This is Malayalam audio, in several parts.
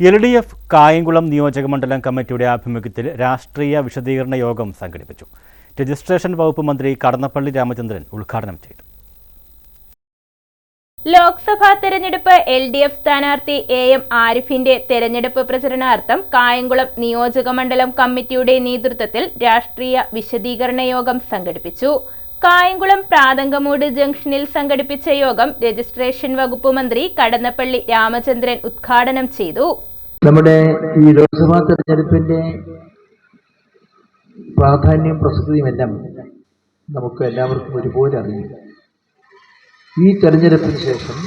എൽ ഡി എഫ് കായംകുളം നിയോജക മണ്ഡലം കമ്മിറ്റിയുടെ ആഭിമുഖ്യത്തിൽ രാഷ്ട്രീയ വിശദീകരണ യോഗം സംഘടിപ്പിച്ചു. രജിസ്ട്രേഷൻ വകുപ്പ് മന്ത്രി കടന്നപ്പള്ളി രാമചന്ദ്രൻ ഉദ്ഘാടനം ചെയ്തു. ലോക്സഭാ തെരഞ്ഞെടുപ്പ് എൽ ഡി എഫ് സ്ഥാനാർത്ഥി എ എം ആരിഫിന്റെ തെരഞ്ഞെടുപ്പ് പ്രചരണാർത്ഥം കായംകുളം നിയോജക മണ്ഡലം കമ്മിറ്റിയുടെ നേതൃത്വത്തിൽ രാഷ്ട്രീയ വിശദീകരണ യോഗം സംഘടിപ്പിച്ചു. കായംകുളം പ്രാതങ്കമൂട് ജംഗ്ഷനിൽ സംഘടിപ്പിച്ച യോഗം രജിസ്ട്രേഷൻ വകുപ്പ് മന്ത്രി കടന്നപ്പള്ളി രാമചന്ദ്രൻ ഉദ്ഘാടനം ചെയ്തു. നമ്മുടെ ഈ ലോക്സഭാ തെരഞ്ഞെടുപ്പിന്റെ പ്രാധാന്യം പ്രസക്തിയും എല്ലാം നമുക്ക് എല്ലാവർക്കും ഒരുപോലെ അറിയില്ല ഈ തെരഞ്ഞെടുപ്പിന് ശേഷം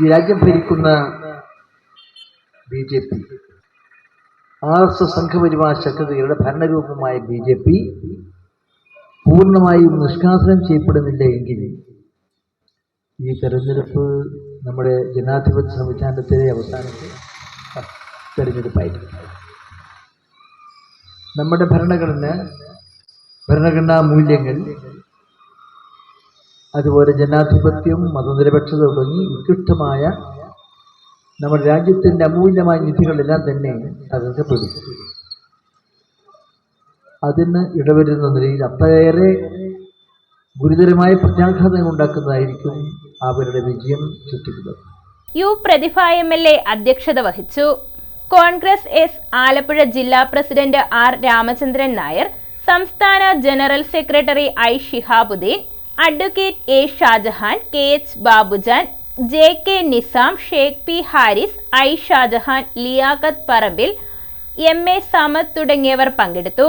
ഈ രാജ്യം ഭരിക്കുന്ന B J P R S S Sangh Parivar ശക്തികളുടെ ഭരണരൂപമായ ബി ജെ പി പൂർണമായും നിഷ്കാസനം ചെയ്യപ്പെടുന്നില്ല എങ്കിൽ ഈ തെരഞ്ഞെടുപ്പ് നമ്മുടെ ജനാധിപത്യ സംവിധാനത്തിലെ അവസാനത്തെ തെരഞ്ഞെടുപ്പായിരിക്കും. നമ്മുടെ ഭരണഘടന ഭരണഘടനാ മൂല്യങ്ങൾ അതുപോലെ ജനാധിപത്യം മതനിരപേക്ഷത തുടങ്ങി ഉത്കൃഷ്ടമായ നമ്മുടെ രാജ്യത്തിന്റെ അമൂല്യമായ നിധികളെല്ലാം തന്നെ തകർക്കപ്പെടും. അതിന് ഇടവരുന്ന നിലയിൽ അത്രയേറെ ഗുരുതരമായ പ്രത്യാഘാതങ്ങൾ ഉണ്ടാക്കുന്നതായിരിക്കും അവരുടെ വിജയം സൃഷ്ടിക്കുന്നത് U Prathibha M L A അധ്യക്ഷത വഹിച്ചു. കോൺഗ്രസ് എസ് ആലപ്പുഴ ജില്ലാ പ്രസിഡന്റ് ആർ രാമചന്ദ്രൻ നായർ സംസ്ഥാന general secretary I Shihabuddin advocate A Shajahan K H Babujan J K Nizam Sheikh P Haris I Shajahan Liyaqat Parambil M A Samad തുടങ്ങിയവർ പങ്കെടുത്തു.